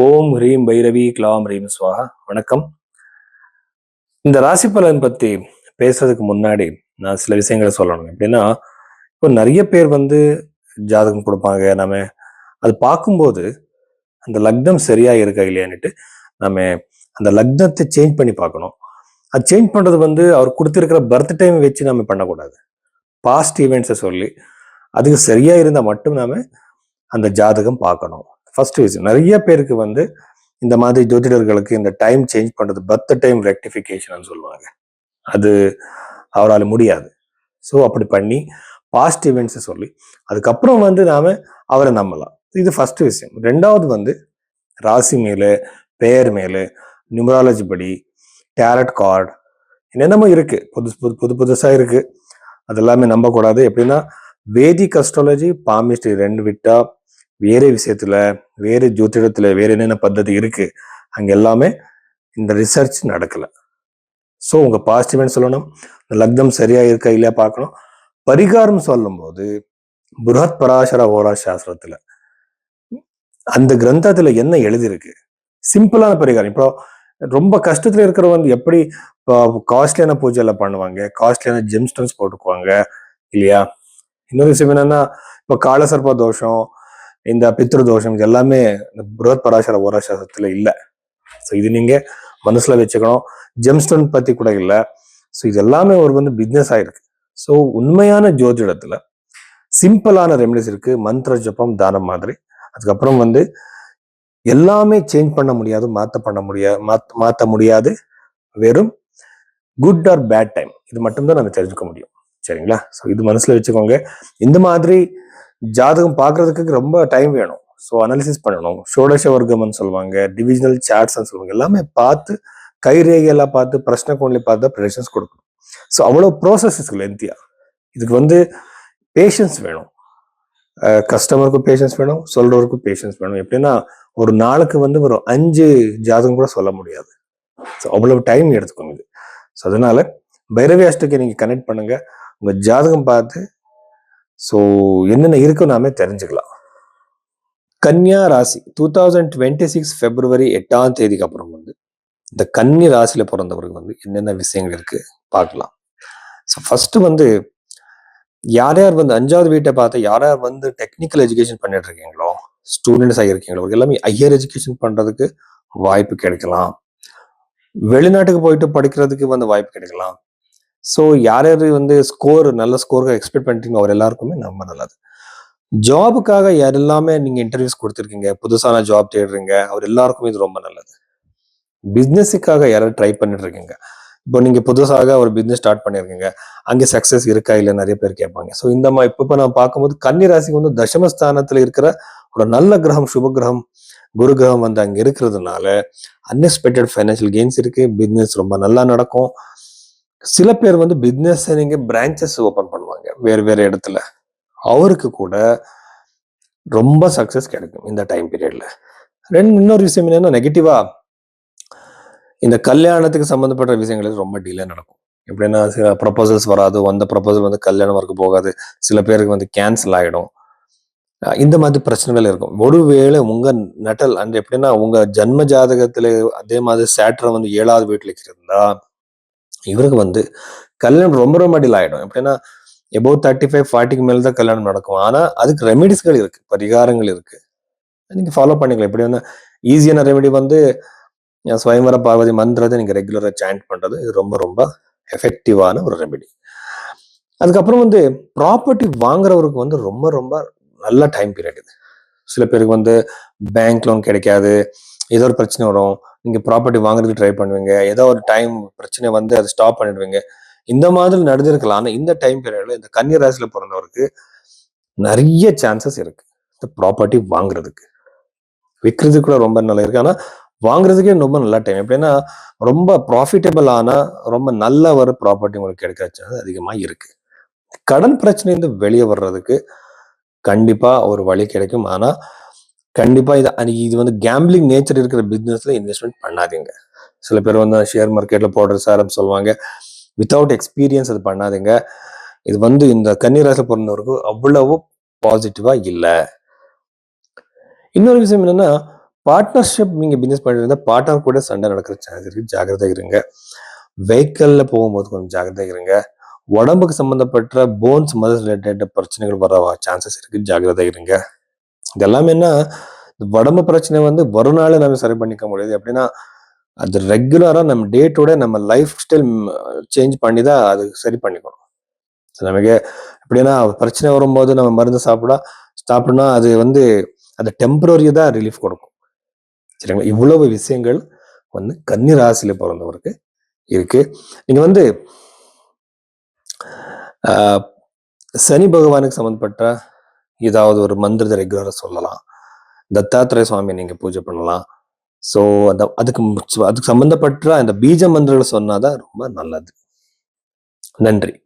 ஓம் ஹ்ரீம் Bhairavi glam ஹ்ரீம் ஸ்வாஹா. வணக்கம். இந்த ராசி பலன் பத்தி பேசுறதுக்கு முன்னாடி நான் சில விஷயங்களை சொல்லணும். எப்படின்னா இப்போ நிறைய பேர் வந்து ஜாதகம் கொடுப்பாங்க. நம்ம அது பார்க்கும்போது அந்த லக்னம் சரியா இருக்கா இல்லையான்ட்டு நம்ம அந்த லக்னத்தை சேஞ்ச் பண்ணி பார்க்கணும். அது சேஞ்ச் பண்றது வந்து அவர் கொடுத்துருக்கிற பர்த் டைம் வச்சு நம்ம பண்ணக்கூடாது. பாஸ்ட் ஈவெண்ட்ஸை சொல்லி அதுக்கு சரியா இருந்தால் மட்டும் நாம அந்த ஜாதகம் பார்க்கணும். ஃபர்ஸ்ட் விஷயம் நிறைய பேருக்கு வந்து இந்த மாதிரி ஜோதிடர்களுக்கு இந்த டைம் சேஞ்ச் பண்ணுறது பர்த் டைம் ரெக்டிஃபிகேஷன் சொல்லுவாங்க. அது அவரால் முடியாது. ஸோ அப்படி பண்ணி பாஸ்ட் இவெண்ட்ஸை சொல்லி அதுக்கப்புறம் வந்து நாம் அவரை நம்பலாம். இது ஃபர்ஸ்ட் விஷயம். ரெண்டாவது வந்து ராசி மேலே பெயர் மேலே நியூமராலஜி படி டேரட் கார்டு என்னென்னமோ இருக்குது புதுசு புது புது புதுசாக இருக்குது அதெல்லாமே நம்பக்கூடாது. எப்படின்னா வேதிக் அஸ்ட்ராலஜி பாமிஸ்ட்ரி ரெண்டு விட்டால் வேறு விஷயத்துல வேறு ஜோதிடத்துல வேறு என்னென்ன பద్ధதி இருக்கு அங்கே எல்லாமே இந்த ரிசர்ச் நடக்கலை. ஸோ உங்கள் பாசிட்டிவ்னு சொல்லணும் இந்த லக்னம் சரியாக இருக்கா இல்லையா பார்க்கணும். பரிகாரம் சொல்லும்போது புரத் பராசர ஓரா சாஸ்திரத்தில் அந்த கிரந்தத்தில் என்ன எழுதியிருக்கு? சிம்பிளான பரிகாரம். இப்போ ரொம்ப கஷ்டத்தில் இருக்கிறவங்க எப்படி காஸ்ட்லியான பூஜையில் பண்ணுவாங்க காஸ்ட்லியான ஜெம்ஸ்டோன்ஸ் போட்டுக்குவாங்க இல்லையா? இன்னொரு விஷயம் என்னன்னா இப்போ காலசர்ப்ப தோஷம் இந்த பித்ரு தோஷம் இது எல்லாமே இந்த புரத் பராசர ஓராசாசத்துல இல்லை. ஸோ இது நீங்க மனசுல வச்சுக்கணும். ஜெம்ஸ்டோன் பத்தி கூட இல்லை. ஸோ இது எல்லாமே ஒரு வந்து பிஸ்னஸ் ஆயிருக்கு. ஸோ உண்மையான ஜோதிடத்துல சிம்பிளான ரெமெடிஸ் இருக்கு. மந்திர ஜபம் தானம் மாதிரி. அதுக்கப்புறம் வந்து எல்லாமே சேஞ்ச் பண்ண முடியாது மாத்த பண்ண முடியாது மாத்த முடியாது. வெறும் குட் ஆர் பேட் டைம் இது மட்டும்தான் நம்ம தெரிஞ்சுக்க முடியும். சரிங்களா? ஸோ இது மனசுல வச்சுக்கோங்க. இந்த மாதிரி ஜாதகம் பார்க்கறதுக்கு ரொம்ப டைம் வேணும். ஸோ அனாலிசிஸ் பண்ணணும். ஷோடச வர்க்கம்னு சொல்லுவாங்க டிவிஜனல் சார்ட்ஸ்ன்னு சொல்லுவாங்க எல்லாமே பார்த்து கைரேகையெல்லாம் பார்த்து பிரச்சனை கோண்லி பார்த்து ப்ரெடிஷன்ஸ் கொடுக்கணும். ஸோ அவ்வளோ ப்ராசஸ் லென்த்தியா இதுக்கு வந்து பேஷன்ஸ் வேணும். கஸ்டமருக்கும் பேஷன்ஸ் வேணும் சொல்றவருக்கும் பேஷன்ஸ் வேணும். எப்படின்னா ஒரு நாளுக்கு வந்து ஒரு அஞ்சு ஜாதகம் கூட சொல்ல முடியாது. ஸோ அவ்வளவு டைம் எடுத்துக்கோங்க இது. ஸோ அதனால பைரவி அஷ்டக்கை நீங்கள் கனெக்ட் பண்ணுங்க. உங்கள் ஜாதகம் பார்த்து ஸோ என்னென்ன இருக்கு நாமே தெரிஞ்சுக்கலாம். கன்னியா ராசி two thousand twenty six February எட்டாம் தேதிக்கு அப்புறம் வந்து இந்த கன்னி ராசியில பிறந்தவருக்கு வந்து என்னென்ன விஷயங்கள் இருக்கு பார்க்கலாம். ஸோ ஃபர்ஸ்ட் வந்து யார் யார் வந்து அஞ்சாவது வீட்டை பார்த்து யார் யார் வந்து டெக்னிக்கல் எஜுகேஷன் பண்ணிட்டு இருக்கீங்களோ ஸ்டூடெண்ட்ஸ் ஆகியிருக்கீங்களோ எல்லாமே ஹையர் எஜுகேஷன் பண்றதுக்கு வாய்ப்பு கிடைக்கலாம். வெளிநாட்டுக்கு போயிட்டு படிக்கிறதுக்கு வந்து வாய்ப்பு கிடைக்கலாம். ஸோ யார் யார் வந்து ஸ்கோர் நல்ல ஸ்கோருக்கு எக்ஸ்பெக்ட் பண்ணிட்டீங்க அவர் எல்லாருக்குமே ரொம்ப நல்லது. ஜாபுக்காக யார் எல்லாமே நீங்கள் இன்டர்வியூஸ் கொடுத்துருக்கீங்க புதுசான ஜாப் தேடுறீங்க அவர் எல்லாருக்குமே இது ரொம்ப நல்லது. பிஸ்னஸுக்காக யாராவது ட்ரை பண்ணிட்டு இருக்கீங்க இப்போ நீங்கள் புதுசாக ஒரு பிஸ்னஸ் ஸ்டார்ட் பண்ணியிருக்கீங்க அங்கே சக்ஸஸ் இருக்கா இல்லை நிறைய பேர் கேட்பாங்க. ஸோ இந்த மாதிரி இப்போ இப்போ நான் பார்க்கும்போது கன்னி ராசிக்கு வந்து தசமஸ்தானத்தில் இருக்கிற ஒரு நல்ல கிரகம் சுப கிரகம் குரு கிரகம் வந்து அங்கே இருக்கிறதுனால அன்எக்ஸ்பெக்டட் ஃபைனான்சியல் கெயின்ஸ் இருக்குது பிஸ்னஸ் ரொம்ப நல்லா நடக்கும். சில பேர் வந்து பிஸ்னஸ் நீங்க பிரான்ச்சஸ் ஓப்பன் பண்ணுவாங்க. வேறு வேறு இடத்துல. அவருக்கு கூட ரொம்ப சக்ஸஸ் கிடைக்கும் இந்த டைம் பீரியட்ல ரெண்டு இன்னொரு விஷயம் என்னன்னா நெகட்டிவா இந்த கல்யாணத்துக்கு சம்மந்தப்பட்ட விஷயங்கள் ரொம்ப டிலே நடக்கும். எப்படின்னா சில ப்ரப்போசல்ஸ் வராது வந்த ப்ரப்போசல் வந்து கல்யாணம் வரைக்கும் போகாது சில பேருக்கு வந்து கேன்சல் ஆகிடும் இந்த மாதிரி பிரச்சனைகள் இருக்கும். ஒருவேளை உங்கள் நட்டல் அந்த எப்படின்னா உங்கள் ஜன்ம ஜாதகத்தில் அதே மாதிரி சேட்டர் வந்து ஏழாவது வீட்டில் இருந்தா இவருக்கு வந்து கல்யாணம் ரொம்ப ரொம்ப டில் ஆகிடும் எப்படின்னா எபோவ் தேர்ட்டி ஃபைவ் ஃபார்ட்டிக்கு மேலே தான் கல்யாணம் நடக்கும். ஆனால் அதுக்கு ரெமிடிஸ்கள் இருக்குது பரிகாரங்கள் இருக்குது நீங்கள் ஃபாலோ பண்ணிக்கலாம். எப்படி வந்து ஈஸியான ரெமெடி வந்து ஸ்வயம்வர பார்வதி மந்திரத்தை நீங்கள் ரெகுலராக சாண்ட் பண்ணுறது இது ரொம்ப ரொம்ப எஃபெக்டிவான ஒரு ரெமெடி அதுக்கப்புறம் வந்து ப்ராப்பர்ட்டி வாங்குறவருக்கு வந்து ரொம்ப ரொம்ப நல்ல டைம் பீரியட் இது. சில பேருக்கு வந்து பேங்க் லோன் கிடைக்காது. ஏதோ ஒரு பிரச்சனை வரும். நீங்கள் ப்ராப்பர்ட்டி வாங்குறதுக்கு ட்ரை பண்ணுவீங்க. ஏதோ ஒரு டைம் பிரச்சனை வந்து அதை ஸ்டாப் பண்ணிடுவீங்க. இந்த மாதிரி நடந்திருக்கலாம். ஆனால் இந்த டைம் பீரியடில் இந்த கன்னி ராசியில் பிறந்தவருக்கு நிறைய சான்சஸ் இருக்கு. இந்த ப்ராப்பர்ட்டி வாங்குறதுக்கு. விற்கிறதுக்கு கூட ரொம்ப நல்லா இருக்கு. ஆனால் வாங்குறதுக்கே ரொம்ப நல்ல டைம் எப்படின்னா ரொம்ப ப்ராஃபிட்டபிள் ஆனால் ரொம்ப நல்ல ஒரு ப்ராப்பர்ட்டி உங்களுக்கு கிடைக்கிற சான்ஸ் அதிகமாக இருக்கு. கடன் பிரச்சனையிலிருந்து வெளியே வர்றதுக்கு கண்டிப்பாக ஒரு வழி கிடைக்கும். ஆனால் கண்டிப்பாக இது இது வந்து கேம்பிளிங் நேச்சர் இருக்கிற பிஸ்னஸில் இன்வெஸ்ட்மெண்ட் பண்ணாதீங்க. சில பேர் வந்து ஷேர் மார்க்கெட்டில் போடுற சார் சொல்லுவாங்க. வித்தவுட் எக்ஸ்பீரியன்ஸ் அது பண்ணாதீங்க. இது வந்து இந்த கன்னிராசி பிறந்தவருக்கு அவ்வளவு பாசிட்டிவாக இல்லை. இன்னொரு விஷயம் என்னென்னா பார்ட்னர்ஷிப் நீங்கள் பிஸ்னஸ் பண்ணிட்டு இருந்தா பார்ட்னர் கூட சண்டை நடக்கிற சான்ஸ் இருக்குது ஜாகிரதை இருங்க. வெஹிக்கல்ல போகும்போது கொஞ்சம் ஜாகிரதை இருங்க. உடம்புக்கு சம்மந்தப்பட்ட போன்ஸ் மதர் ரிலேட்டட் பிரச்சனைகள் வர சான்சஸ் இருக்குது ஜாகிரதை இருங்க. இதெல்லாம் என்ன? இந்த உடம்பு பிரச்சனை வந்து ஒரு நம்ம சரி பண்ணிக்க முடியாது. எப்படின்னா அது ரெகுலராக நம்ம டே டூடே நம்ம லைஃப் ஸ்டைல் சேஞ்ச் பண்ணி தான் அது சரி பண்ணிக்கணும். நமக்கு எப்படின்னா பிரச்சனை வரும்போது நம்ம மருந்து சாப்பிடா சாப்பிடனா அது வந்து அது டெம்பரரி தான் ரிலீஃப் கொடுக்கும். சரிங்களா? இவ்வளவு விஷயங்கள் வந்து கன்னி ராசியில் பிறந்தவருக்கு இருக்கு. நீங்க வந்து சனி பகவானுக்கு சம்மந்தப்பட்ட ஏதாவது ஒரு மந்திரத்தை ரெகுலரா சொல்லலாம். தத்தாத்திரேய சுவாமி நீங்க பூஜை பண்ணலாம். ஸோ அந்த அதுக்கு அதுக்கு சம்மந்தப்பட்ட அந்த பீஜ மந்திரங்களை சொன்னாதான் ரொம்ப நல்லது. நன்றி.